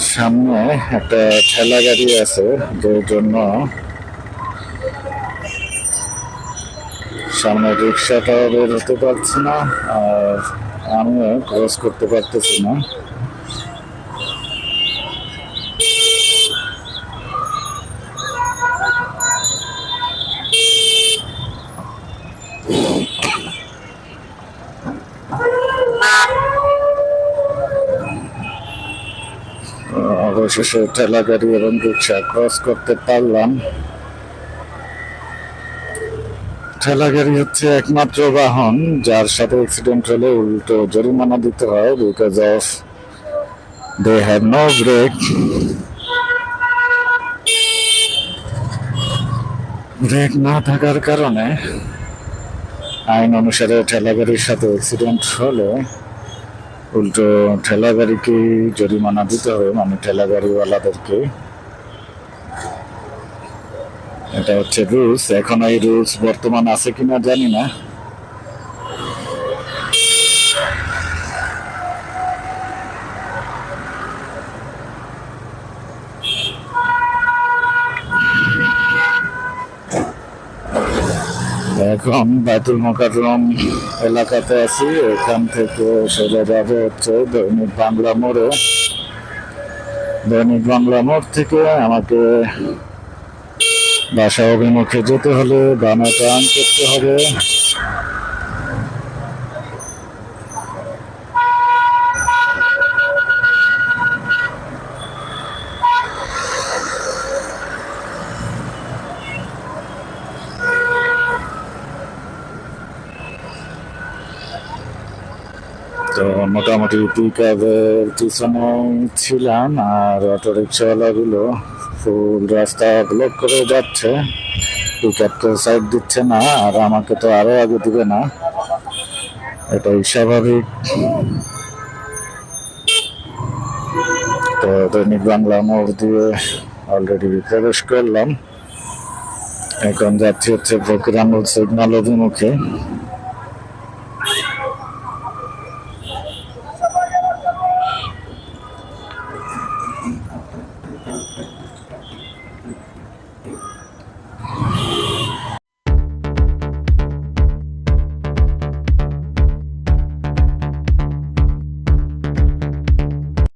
সামনে একটা ঠেলা গাড়ি আছে, যার জন্য সামনে রিক্সাটা বের হতে পারছি না, আর আমিও ক্রস করতে পারতেছি না। অবশেষে ঠেলা গাড়ি এবং রিক্সা ক্রস করতে পারলাম। ঠেলা গাড়ি হচ্ছে একমাত্র বাহন, যার সাথে অ্যাক্সিডেন্ট হলে উল্টো জরিমানা দিতে হয় because of they have no brake brake না থাকার কারণে আইন অনুসারে ঠেলা গাড়ির সাথে অ্যাক্সিডেন্ট হলে। উল্টো ঠেলা গাড়িকে জরিমানা দিতে হবে মানে ঠেলা গাড়িওয়ালাদেরকে এটা হচ্ছে রুলস এখন এই রুলস বর্তমান আছে কিনা জানি না। এখন বাইতুল মোকাররম এলাকাতে আছি, এখান থেকে সোজা যাবে হচ্ছে দৈনিক বাংলা মোড়ে। দৈনিক বাংলা মোড় থেকে আমাকে বাসা অভিমুখে যেতে হলে বানাটা আন করতে হবে। তো মোটামুটি পিক আপের পিছনে ছিলাম আর অটো রিক্সাওয়ালাগুলো ফুল রাস্তা ব্লক করে যাচ্ছে। পিক আপকে সাইড দিচ্ছে না আর আমাকে তো আরও আগে দিবে না। এটাই স্বাভাবিক। তো দৈনিক বাংলা মোড় দিয়ে অলরেডি প্রবেশ করলাম। এখন যাচ্ছি হচ্ছে ফকিরামুল সিগনাল অভিমুখে।